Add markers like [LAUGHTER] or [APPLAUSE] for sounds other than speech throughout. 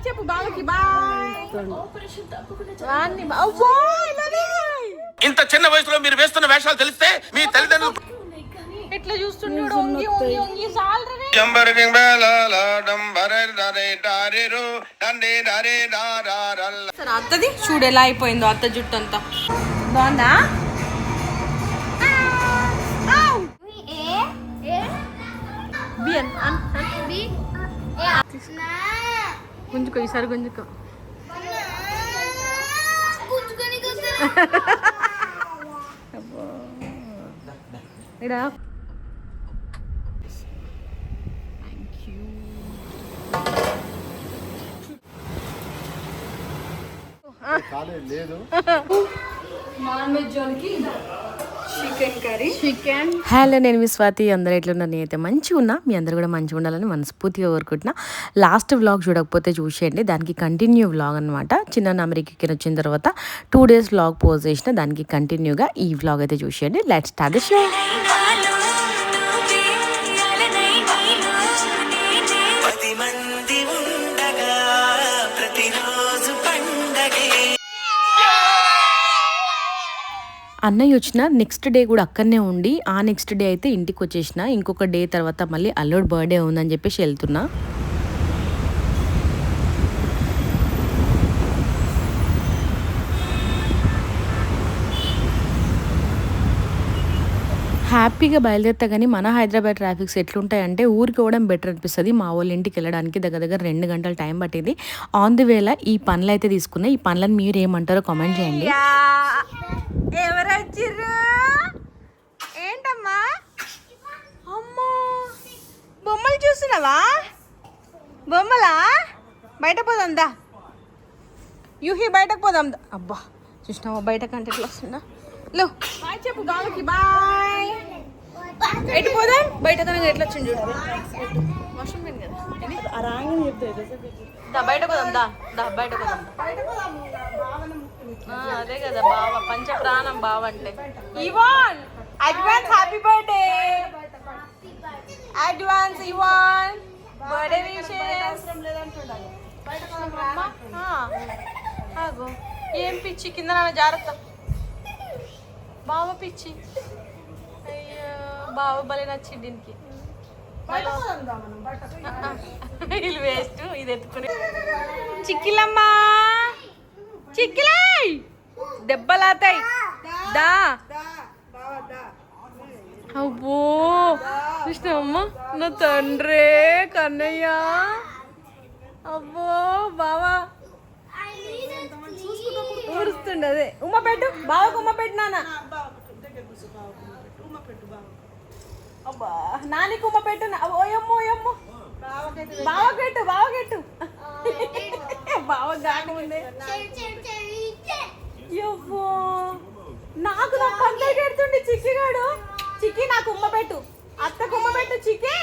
Bye చెప్పు బావకి bye వాణ్ణి బా- అవ్వా, ఇలానే. ఇంత చిన్న వయసులో మీరు వేస్తున్న వేషాలు తెలిస్తే మీ తల్లిదండ్రులు ఎట్లా చూస్తున్నాడు సాలరే జంబరకింగ్ బేలాల డారిరు డండే. సరే అత్తది చూడు ఎలా అయిపోయిందో అత్త జుట్టు అంతా బాగుందా. బియన్ అన్. గుంజుకో ఈసారి గుంజుకో. ఇడా. నాన్ వెజ్ జోన్కి చికెన్ కర్రీ. చికెన్. హలో నేను మీ స్వాతి. అందరూ ఎట్లున్నారు? నేనైతే మంచిగా ఉన్నా. మీ అందరు కూడా మంచిగా ఉండాలని మనస్ఫూర్తిగా కోరుకుంటున్నా. లాస్ట్ వ్లాగ్ చూడకపోతే చూసేయండి. దానికి కంటిన్యూ వ్లాగ్ అనమాట చిన్న అమెరికాకి వచ్చిన తర్వాత టూ డేస్ వ్లాగ్ పోస్ట్ చేసిన. దానికి కంటిన్యూగా ఈ వ్లాగ్ అయితే చూసేయండి. లెట్ స్టార్ట్ ద షో పది మంది ఉండగా ప్రతిరోజు పండగే అన్నయ్య వచ్చిన నెక్స్ట్ డే కూడా అక్కడనే ఉండి ఆ నెక్స్ట్ డే అయితే ఇంటికి వచ్చేసిన. ఇంకొక డే తర్వాత మళ్ళీ అల్లుడు బర్త్డే ఉందని చెప్పేసి వెళ్తున్నా. హ్యాపీగా బయలుదేరుతా కానీ మన హైదరాబాద్ ట్రాఫిక్స్ ఎట్లుంటాయంటే ఊరికి పోవడం బెటర్ అనిపిస్తుంది. మా వాళ్ళ ఇంటికి వెళ్ళడానికి దగ్గర దగ్గర రెండు గంటల టైం పట్టింది. ఆన్ ది వేళ ఈ పనులు అయితే తీసుకున్నా ఈ పనులను మీరు ఏమంటారో కామెంట్ చేయండి. ఏంటమ్మా? అమ్మా! బొమ్మలు చూస్తున్నావా? బొమ్మలా? బయట పోదాం దా. యూహి బయటకు పోదాం దా. అబ్బా చూసినావా? బయట కంటే ఎట్లా వస్తుందా లో బాయ్ చెప్పు బావకి బాయ్। ఎటు పోదాం? బయట కనుక ఎట్లా వచ్చింది చూడు। వాష్రూమ్ పోయింది కదా। దా బయట పోదాం దా దా బయట పోదాం। ఆ, అదే కదా బావ పంచ ప్రాణం బావ అంటే। Ivan advance happy birthday. Advance Ivan birthday wishes. ఏం పిచ్చి కింద జాగ్రత్త। బావ పిచ్చి. అయ్యో బావ భలే నచ్చింది దీనికి వీళ్ళు వేస్ట్ ఇది ఎత్తుకుని. చిక్కిలమ్మా! చిక్కిలే! దెబ్బలాతాయి దా. అబ్బో! కృష్ణమ్మ నా తండ్రే కన్నయ్య. అబ్బో బావా. ఊరుస్తుండే అదే. ఉమ్మ పెట్టు బావకు ఉమ్మ పెట్టు నాన్న. అబ్బా నానికి ఉమ్మ పెట్టు ఓయమ్మో ఓయమ్మో బావకెట్టు బావకెట్టు. బావ కాకముందే నాకు నా పందలు పెడుతుండే చిక్కిగాడు. చిక్కి నాకు ఉమ్మ పెట్టు. అత్తకు ఉమ్మ పెట్టు చిక్కి.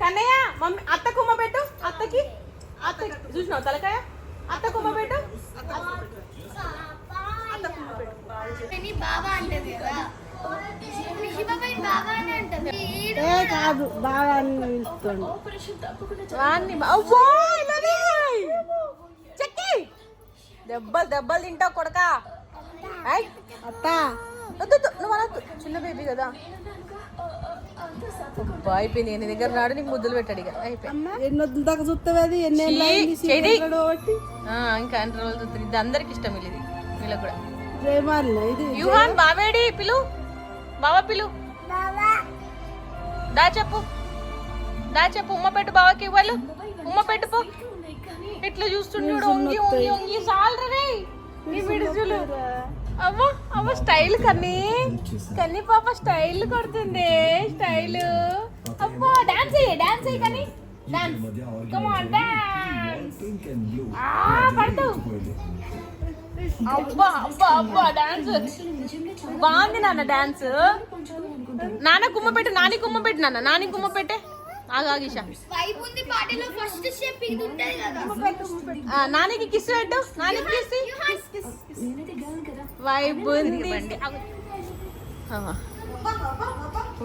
కన్నయ్య మమ్మీ అత్త కుమ్మ పెట్టు అత్తకి. అత్త చూసినావు తలకాయ? అత్త కుమ్మ పెట్టు. కదా. అని. చెక్కి. దెబ్బలు దెబ్బలు తింటావు కొడక. అత్త. నువ్వు అనొద్దు చిన్న బేబీ కదా. అబ్బా, అయిపోయింది. నీ దగ్గర నాడు నీకు ముద్దులు పెట్టాడు ఇక. అయిపోయింది. ఇంకా అన్ని రోజులు చూస్తుంది ఇది అందరికి ఇష్టం ఇది వీళ్ళకి కూడా. యూహాన్ బావేడి పిలు. బావ పిలు. దా చెప్పు. దా చెప్పు. ఉమ్మ పెట్టు బావకి ఇవ్వాలి. ఉమ్మ పెట్టు పో. ఎట్లా చూస్తున్నాడు ఒంగి ఒంగి ఒంగి సాలరే నీ విడుచులు. అవ్వ అవ్వ స్టైల్ కన్నీ. కన్నీ పాప స్టైల్ కొడుతుంది. స్టైల్. అబ్బా డాన్స్ అయ్యే డాన్స్ అయ్యి కనీ డాన్స్ డాన్స్ ఆ పడతావు అబ్బా అబ్బా అబ్బా డాన్స్ బాగుంది నాన్న డాన్స్ నాన్న కుమ్మ పెట్టు నాని కుమ్మ పెట్టు నాన్న. నాని కుమ్మ పెట్టే. నానికి కిస్ పెట్టు. నానికి కిస్ వైబ్ ఉంది.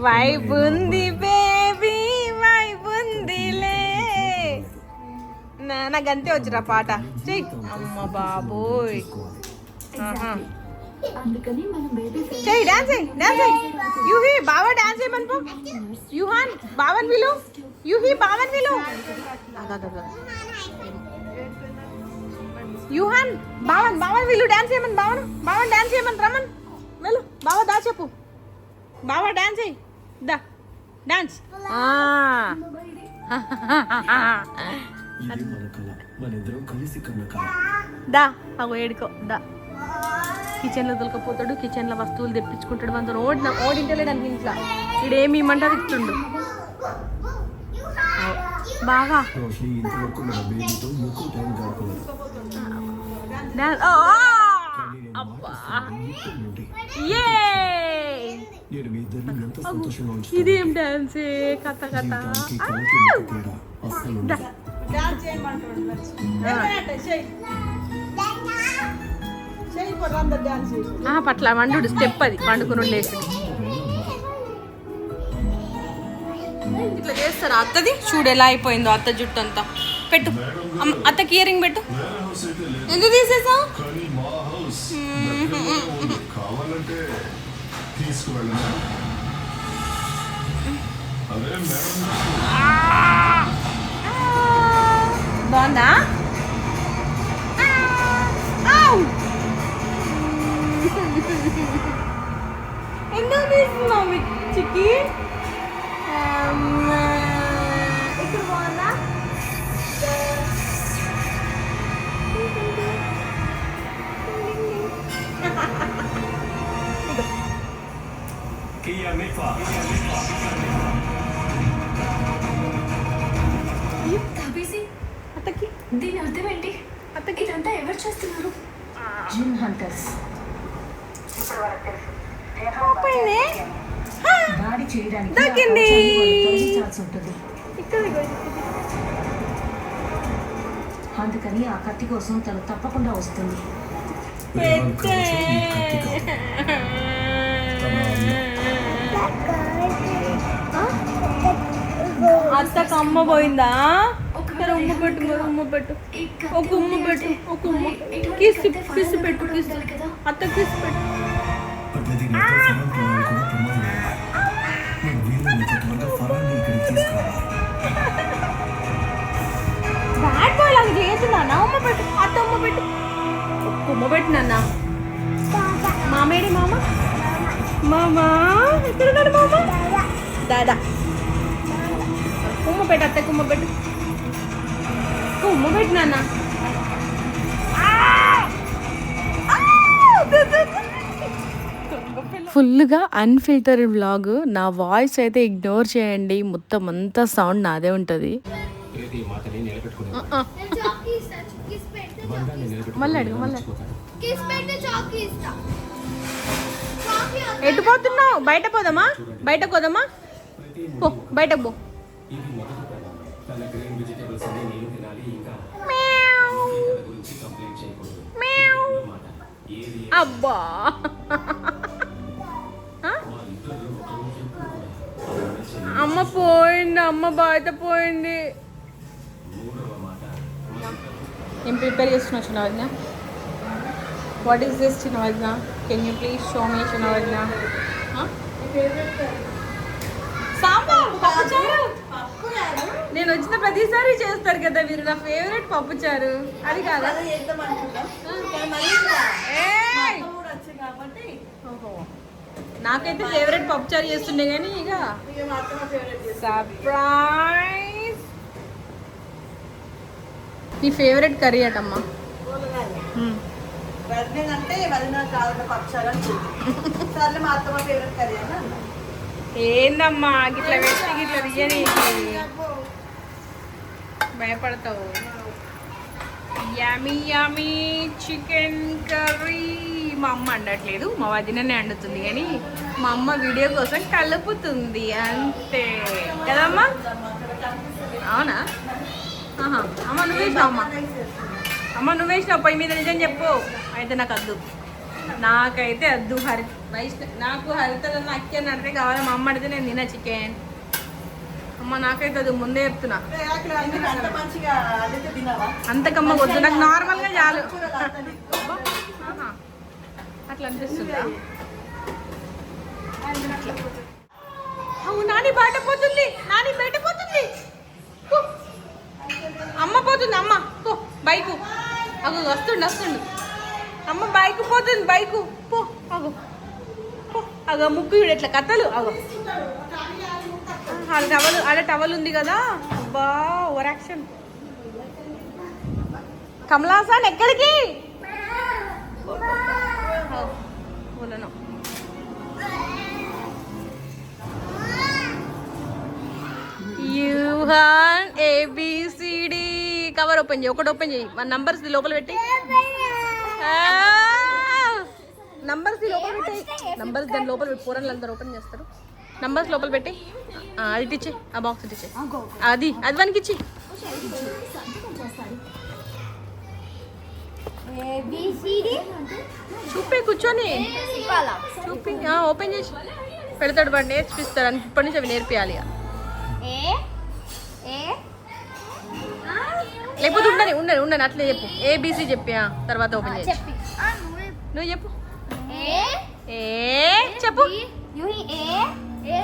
వైబ్ ఉంది బేబీ వైబ్ ఉందిలే నాకు అంతే వచ్చిరా పాట. చెయ్యి అమ్మ బాబోయ్. చెయ్యి డాన్స్ చెయ్యి డాన్స్ చెయ్యి యూహి బావ డాన్స్ చేయమని పో యూహాన్ బావన్ విలు. యూహి బావన్ విలు. యూహాన్ బావన్ బావన్ విలు డాన్స్ చేయమని బావన్ బావన్ డాన్స్ చేయమని రమన్ వెళ్ళు బావ దా చెప్పు. బావ డాన్స్ చెయ్యి దా డాన్స్ దా అగో ఏడుకో దా. కిచెన్లో దొరకపోతాడు కిచెన్లో వస్తువులు తెప్పించుకుంటాడు మనతో ఓడిన ఓడింటలేడు అని ఇంట్లో ఇడేమి ఇమ్మంటారు ఇస్తుండు బాగా. ఇదేం డాన్స్ కథ కథ. పట్ల వండు స్టెప్ అది. పండుకుని లేచి ఇట్లా చేస్తారు? అత్తది? చూడు ఎలా అయిపోయిందో అత్త జుట్టు అంతా. పెట్టు. అత్తకి ఇయరింగ్ పెట్టు. ఎందుకు తీసేసా బాగుందా? ఎందుకు తీస్తున్నావు చిక్కి? ఇక్కడ బాగుందా? తాబేసి అత్తకి. దీని అర్థం ఏంటి? అత్తకి ఇదంతా ఎవరు చేస్తున్నారు? జిన్ హంటర్స్. పోయింది దాడి చేయడానికి దక్కింది. అందుకని ఆ కత్తి కోసం తను తప్పకుండా వస్తుంది. అత్తకు అమ్మ పోయిందా? సరే ఉమ్మ పెట్టు మరి ఉమ్మ పెట్టు. ఒక ఉమ్మ పెట్టు ఒక ఉమ్మ. కిస్ కిస్ పెట్టు కిస్ అత్త కిస్ పెట్టు. ఒక్క పెట్టు నాన్న. మామేడి మామ? మామా? ఎక్కడున్నాడు మామ? దాదా. ఉమ్మ పెట్టు అత్తకు ఉమ్మ పెట్టు. ఉమ్మ పెట్టు నాన్న. ఫుల్గా అన్ఫిల్టర్డ్ వ్లాగ్. నా వాయిస్ అయితే ఇగ్నోర్ చేయండి. మొత్తం అంతా సౌండ్ నాదే ఉంటుంది. మళ్ళీ అడుగు మళ్ళీ? ఎటు పోతున్నావు? బయట పోదామా? బయట పోదామా? పో బయటకు పో. అబ్బా? అమ్మ పోయింది అమ్మ బయట పోయింది. ఏం ప్రిపేర్ చేస్తున్నావు చిన్న వదిన వాట్ ఈస్ దిస్ చిన్న వదిన can you please show me చిన్న వదిన సాంబార్ పప్పుచారు నేను వచ్చిన ప్రతిసారి చేస్తారు కదా మీరు నా ఫేవరెట్ పప్పుచారు అది కాదా. నాకైతే ఫేవరెట్ పప్పుచారు చేస్తుండే కానీ ఇక సర్ప్రైజ్ నీ ఫేవరెట్ కర్రీ అటమ్మా. అంటే మా అత్తమ్మ ఫేవరెట్ కర్రీ. ఏందమ్మా గిట్ల పెట్టి గిట్ల తీయని. భయపడతావు. Yummy yummy chicken curry. మా అమ్మ అండట్లేదు మా వదిననే అండుతుంది కానీ మా అమ్మ వీడియో కోసం కలుపుతుంది అంతే. కదమ్మా? అవునా. అమ్మ నువ్వు వేసినావు అమ్మ? అమ్మ నువ్వు వేసినావు పొయ్యి మీద నిజం చెప్పు. అయితే నాకు వద్దు నాకైతే వద్దు హరి వైష్ణ నాకు హరితలో అక్కి అని అడితే కావాలి. మా అమ్మ అడిగితే నేను తిన చికెన్. అమ్మ నాకైతే అది ముందే చెప్తున్నా. అంతకమ్మ వద్దు. నాకు నార్మల్గా చాలు. అట్లా అనిపిస్తుందా? నాని బయట పోతుంది. నాని బయట పోతుంది. పోతుంది అమ్మ. పో బైకు. అగు వస్తుండు వస్తుండు. అమ్మ బైక్ పోతుంది బైకు. పో అగు. పో అగో ముక్కు చూడు ఎట్లా కథలు? అగో. అది టవల్ అదే టవల్ ఉంది కదా. అబ్బా ఓవర్ యాక్షన్. కమలాసాన్ ఎక్కడికి? యూహాన్ ఏబిసి కవర్ ఓపెన్ చేయి ఒకటి ఓపెన్ చేయి. మన నంబర్స్ లోపల పెట్టి. నంబర్స్ లోపల పెట్టి. నంబర్స్ దాని లోపల పూరన్లు అందరు ఓపెన్ చేస్తారు. నంబర్స్ లోపల పెట్టి. అది ఇచ్చే ఆ బాక్స్ ఇచ్చే అది అది వానికి ఇచ్చి చూపే కూర్చొని. చూపి ఓపెన్ చేసి. పెడతాడు వాడు నేర్పిస్తారు అని ఇప్పటి నుంచి అవి నేర్పియాలి ఇక. లేకపోతే ఉండని ఉండని ఉండని అట్లే చెప్పు. ఏబీసీ చెప్పి తర్వాత ఓపెన్ చేసి చెప్పి. ఆ, నువ్వే. చెప్పు. ఏ? ఏ? చెప్పు. యు ఏ ఏ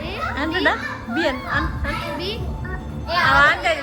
ఏ అంటున్నా be an an an. B ఆ, బాగుంటది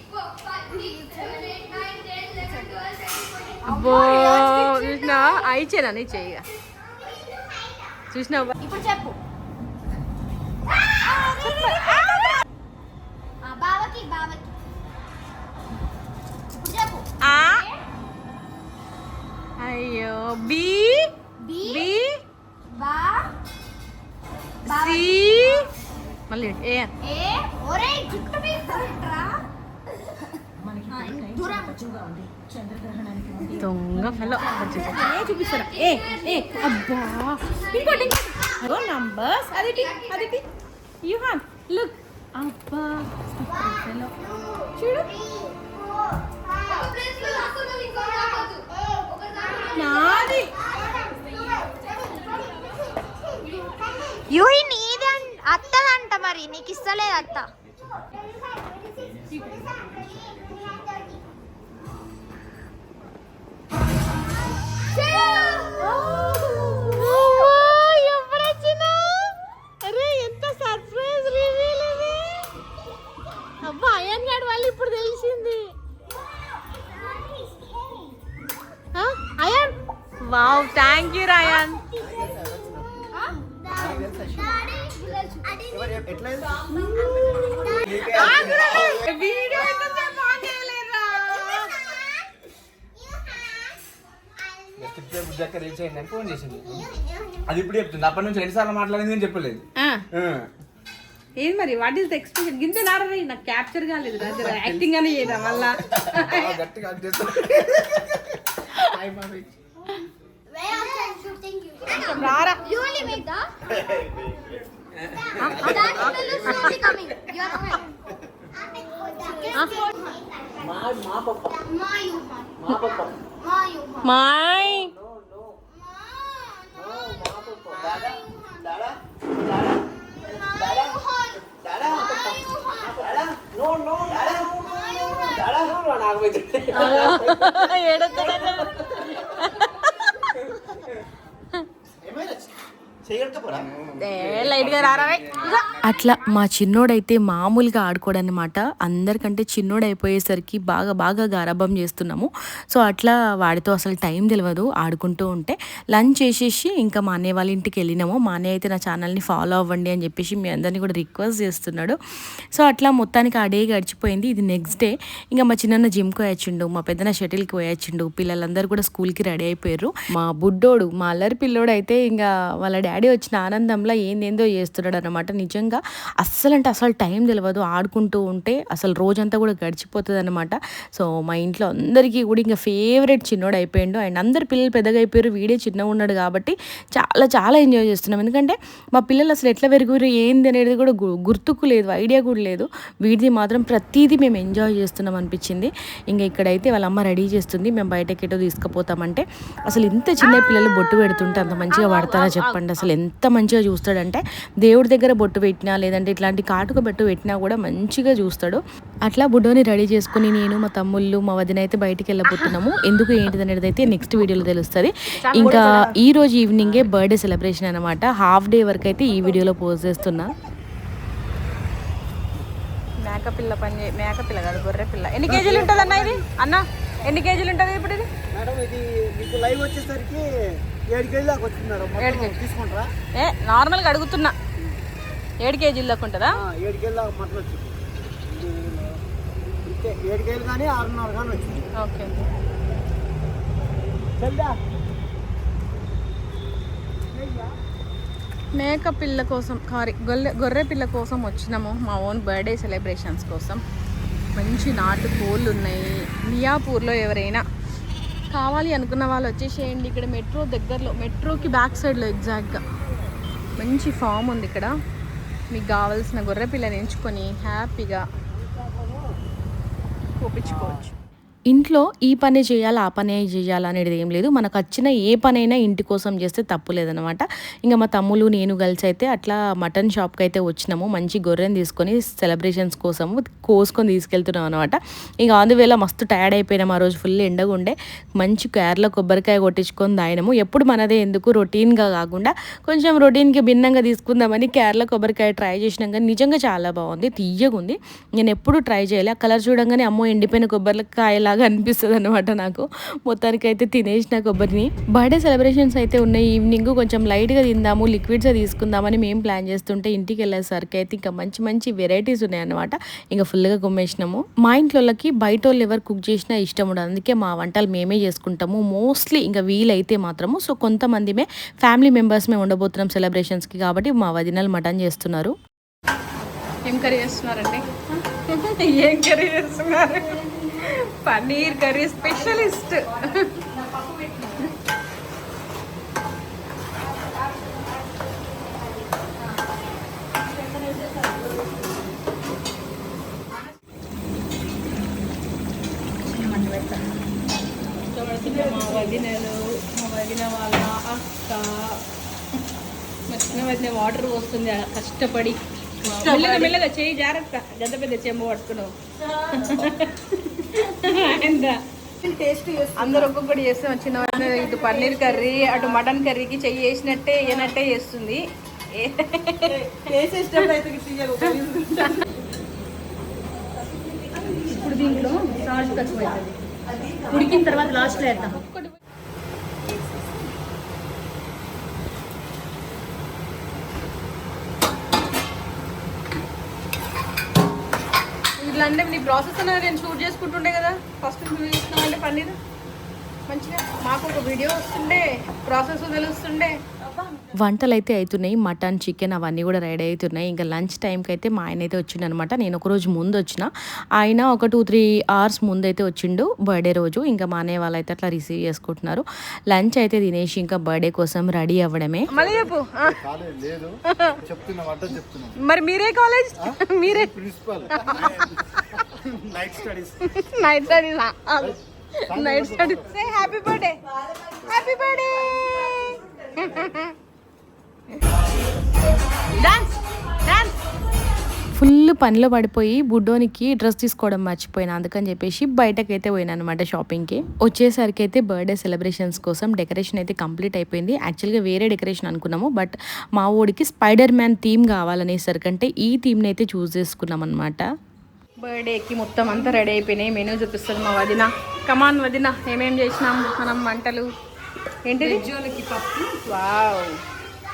అబ్బో చూసినావా? అయిచేనా నీ చెయ్యి చూసినావా? దొంగ ఫెలో చూపిస్తారా? ఏ ఏ అబ్బా. ఇంకోటి ఇంకోటి. అగో నంబర్స్ అది అది యూహాన్ లుక్ అబ్బా ఫెలో చూడు. నాది. యూహి నీదే అత్తదంట మరి. నీకు ఇస్తలేదు అత్త 哦。రీచ్ అయిందని ఫోన్ చేసింది. అది ఇప్పుడు చెప్తుంది. అప్పటి నుంచి రెండు సార్లు మాట్లాడింది నేను చెప్పలేదు. ఆ, ఏం మరి? వాట్ ఈస్ ద ఎక్స్ప్రెషన్ గింత నాడరీ నాకు క్యాప్చర్ కాలేదు యాక్టింగ్ అని చేయదా మళ్ళా. రారా. You దాదా నో నో దాదా దాదా నో నాకు పోయింది ఏమైనా లైట్గా రారా అట్లా మా చిన్నోడైతే మామూలుగా ఆడుకోడనమాట అందరికంటే చిన్నోడు అయిపోయేసరికి బాగా బాగా గారాబం చేస్తున్నాము. సో అట్లా వాడితో అసలు టైం తెలియదు ఆడుకుంటూ ఉంటే. లంచ్ చేసేసి ఇంకా మా అన్నయ్య వాళ్ళ ఇంటికి వెళ్ళినాము. మా అన్నయ్య అయితే నా ఛానల్ని ఫాలో అవ్వండి అని చెప్పేసి మీ అందరినీ కూడా రిక్వెస్ట్ చేస్తున్నాడు. సో అట్లా మొత్తానికి ఆ డే గడిచిపోయింది. ఇది నెక్స్ట్ డే. ఇంకా మా చిన్న జిమ్కి పోయొచ్చిండు. మా పెద్దన షటిల్కి పోయొచ్చిండు. పిల్లలందరూ కూడా స్కూల్కి రెడీ అయిపోయారు. మా బుడ్డోడు మా అల్లరి పిల్లోడు అయితే ఇంకా వాళ్ళ డాడీ వచ్చిన ఆనందంలో ఏందేందో చేస్తున్నాడు అనమాట నిజంగా అస్సలు అంటే అసలు టైం తెలియదు ఆడుకుంటూ ఉంటే అసలు రోజంతా కూడా గడిచిపోతుంది అనమాట సో మా ఇంట్లో అందరికీ కూడా ఇంకా ఫేవరెట్ చిన్నోడు అయిపోయిండు. అండ్ అందరు పిల్లలు పెద్దగా అయిపోయారు. వీడే చిన్నగా ఉన్నాడు కాబట్టి చాలా చాలా ఎంజాయ్ చేస్తున్నాం. ఎందుకంటే మా పిల్లలు అసలు ఎట్లా పెరిగారు ఏంది అనేది కూడా గుర్తుకు లేదు. ఐడియా కూడా లేదు. వీడిది మాత్రం ప్రతిదీ మేము ఎంజాయ్ చేస్తున్నాం అనిపించింది. ఇంకా ఇక్కడైతే వాళ్ళ అమ్మ రెడీ చేస్తుంది. మేము బయటకి ఎటో తీసుకుపోతామంటే అసలు ఇంత చిన్న పిల్లలు బొట్టు పెడుతుంటే అంత మంచిగా పడతారా చెప్పండి అసలు ఎంత మంచిగా చూస్తాడంటే దేవుడి దగ్గర బొట్టు పెట్టినా లేదంటే ఇట్లాంటి కాటుక బొట్టు పెట్టినా కూడా మంచిగా చూస్తాడు. అట్లా బుడ్డోని రెడీ చేసుకుని నేను మా తమ్ముళ్ళు మా వదిన అయితే బయటికి వెళ్ళబోతున్నాము. ఎందుకు ఏంటిది అనేది అయితే నెక్స్ట్ వీడియోలో తెలుస్తుంది. ఇంకా ఈ రోజు ఈవినింగే బర్త్డే సెలబ్రేషన్ అనమాట హాఫ్ డే వరకు అయితే ఈ వీడియోలో పోస్ట్ చేస్తున్నా. మేక పిల్ల పని చే- మేక పిల్ల కాదు గొర్రె పిల్ల. ఎన్ని కేజీలు ఉంటుంది అన్న ఇది? అన్న ఎన్ని కేజీలు ఉంటుంది ఇప్పుడు ఇది? మేడం ఇది మీకు లైవ్ వచ్చేసరికి ఏ నార్మల్గా అడుగుతున్నా. ఏడు కేజీల దాకా ఉంటుందా? ఏడు కేజీ దాకా మటన్ వచ్చింది. ఏడు కేజీలు కానీ ఆరున్నర కానీ వచ్చింది. ఓకే. మేక పిల్ల కోసం సారీ గొల్లె గొర్రె పిల్ల కోసం వచ్చినాము. మా ఓన్ బర్త్డే సెలబ్రేషన్స్ కోసం. మంచి నాటు కోళ్ళు ఉన్నాయి. మియాపూర్లో ఎవరైనా కావాలి అనుకున్న వాళ్ళు వచ్చేసేయండి. ఇక్కడ మెట్రో దగ్గరలో మెట్రోకి బ్యాక్ సైడ్లో ఎగ్జాక్ట్గా మంచి ఫామ్ ఉంది ఇక్కడ. మీకు కావాల్సిన గొర్రె పిల్లని ఎంచుకొని హ్యాపీగా కోపించుకోవచ్చు ఇంట్లో ఈ పనే చేయాలి ఆ పనే చేయాలి అనేది ఏం లేదు. మనకు వచ్చిన ఏ పనైనా ఇంటి కోసం చేస్తే తప్పు లేదనమాట ఇంకా మా తమ్ముళ్ళు నేను కలిసి అయితే అట్లా మటన్ షాప్కి అయితే వచ్చినాము. మంచి గొర్రెని తీసుకొని సెలబ్రేషన్స్ కోసము కోసుకొని తీసుకెళ్తున్నాం అనమాట ఇంకా అందువేళ మస్తు టైర్డ్ అయిపోయినాం. ఆ రోజు ఫుల్ ఎండగా ఉండే మంచి కేరళ కొబ్బరికాయ కొట్టించుకొని తాగినాము. ఎప్పుడు మనదే ఎందుకు? రొటీన్గా కాకుండా కొంచెం రొటీన్కి భిన్నంగా తీసుకుందామని కేరళ కొబ్బరికాయ ట్రై చేసినాం. కానీ నిజంగా చాలా బాగుంది. తీయగా ఉంది నేను ఎప్పుడు ట్రై చేయలే. ఆ కలర్ చూడంగానే అమ్మో ఎండిపోయిన లాగా అనిపిస్తుంది అనమాట నాకు. మొత్తానికి అయితే తినేసిన కొబ్బరిని. బర్త్డే సెలబ్రేషన్స్ అయితే ఉన్నాయి. ఈవినింగ్ కొంచెం లైట్గా తిందాము లిక్విడ్స్ తీసుకుందామని మేము ప్లాన్ చేస్తుంటే ఇంటికి వెళ్ళేసరికి అయితే ఇంకా మంచి మంచి వెరైటీస్ ఉన్నాయన్నమాట. ఇంకా ఫుల్గా గుమ్మేసినాము మా ఇంట్లోకి బయట వాళ్ళు ఎవరు కుక్ చేసినా ఇష్టం ఉండదు. అందుకే మా వంటలు మేమే చేసుకుంటాము. మోస్ట్లీ ఇంకా వీలైతే మాత్రము. సో కొంతమందిమే ఫ్యామిలీ మెంబర్స్ మేము ఉండబోతున్నాం సెలబ్రేషన్స్కి కాబట్టి మా వదినలు మటన్ చేస్తున్నారు. ఏం కర్రీ చేస్తున్నారండి? ఏం కర్రీ చేస్తున్నారు? Paneer curry specialist. మా వదినలు మా వదిన వాళ్ళ అక్క. మా చిన్న వదిన వాటర్ పోస్తుంది ఆ కష్టపడి. మెల్లగా మెల్లగా చేయి జాగ్రత్త. గద్ద పెద్ద చెంబు పట్టుకున్నావు. [LAUGHS] అందరు ఒక్కొక్కటి చేస్తాం చిన్న వదిన ఇటు పన్నీర్ కర్రీ అటు మటన్ కర్రీకి చెయ్యి వేసినట్టే వేయనట్టే చేస్తుంది. ఇప్పుడు దీంట్లో సాల్ట్ తక్కువ అవుతుంది ఉడికిన తర్వాత లాస్ట్లో వేద్దాం. ఇట్లా అంటే నీ ప్రాసెస్ అనేది నేను షూట్ చేసుకుంటుండే కదా. ఫస్ట్ నువ్వు చేస్తున్నావంటే పన్నీరు. మంచిగా మాకు ఒక వీడియో వస్తుండే ప్రాసెస్ తెలుస్తుండే. వంటలు అయితే అవుతున్నాయి మటన్ చికెన్ అవన్నీ కూడా రెడీ అవుతున్నాయి ఇంకా లంచ్ టైంకి అయితే మా ఆయన అయితే వచ్చిండు అనమాట నేను ఒక రోజు ముందు వచ్చిన. ఆయన ఒక టూ త్రీ అవర్స్ ముందు అయితే వచ్చిండు బర్త్డే రోజు. ఇంకా మా అన్నయ్య వాళ్ళు అయితే అట్లా రిసీవ్ చేసుకుంటున్నారు. లంచ్ అయితే తినేసి ఇంకా బర్త్డే కోసం రెడీ అవ్వడమే. మరి మీరే కాలేజ్? మీరే? Principal. Night studies night studies night studies say happy birthday happy birthday full పనిలో పడిపోయి బుడ్డోనికి డ్రెస్ తీసుకోవడం మర్చిపోయినా అందుకని చెప్పేసి బయటకైతే పోయినా అనమాట షాపింగ్కి. వచ్చేసరికి అయితే బర్త్డే సెలబ్రేషన్స్ కోసం డెకరేషన్ అయితే కంప్లీట్ అయిపోయింది. యాక్చువల్గా వేరే డెకరేషన్ అనుకున్నాము బట్ మా ఊడికి స్పైడర్ మ్యాన్ థీమ్ కావాలనేసరికి అంటే ఈ థీమ్ని అయితే చూస్ చేసుకున్నాం అనమాట బర్త్డేకి మొత్తం అంతా రెడీ అయిపోయినాయి. మెనూ చూపిస్తుంది మా వదిన. కమాన్ వదిన. ఏమేం చేసినాం? మనం వంటలు. ఏంటిది? పప్పు. వావ్.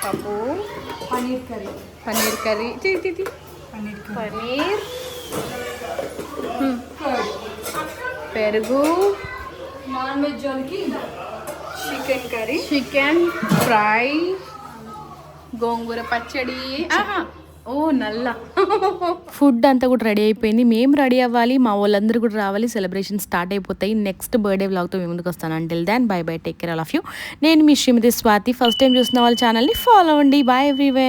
పప్పు. పనీర్ కర్రీ. పన్నీర్ కర్రీ. తి, తి, తి. పనీర్ పన్నీర్. హ్మ్. పెరుగు. నాన్ వెజ్ జోలికి చికెన్ కర్రీ. చికెన్. ఫ్రై. గోంగూర పచ్చడి. ఆహా, ఓ నల్ల. ఫుడ్ అంతా కూడా రెడీ అయిపోయింది. మేము రెడీ అవ్వాలి మా వాళ్ళందరూ కూడా రావాలి. సెలబ్రేషన్ స్టార్ట్ అయిపోతాయి. నెక్స్ట్ బర్త్డే వ్లాగ్తో మేము ముందుకు వస్తాను. Until then bye bye take care all of you నేను మీ శ్రీమతి స్వాతి. ఫస్ట్ టైం చూసిన వాళ్ళ ఛానల్ని ఫాలో అవ్వండి. బాయ్ ఎవ్రీవే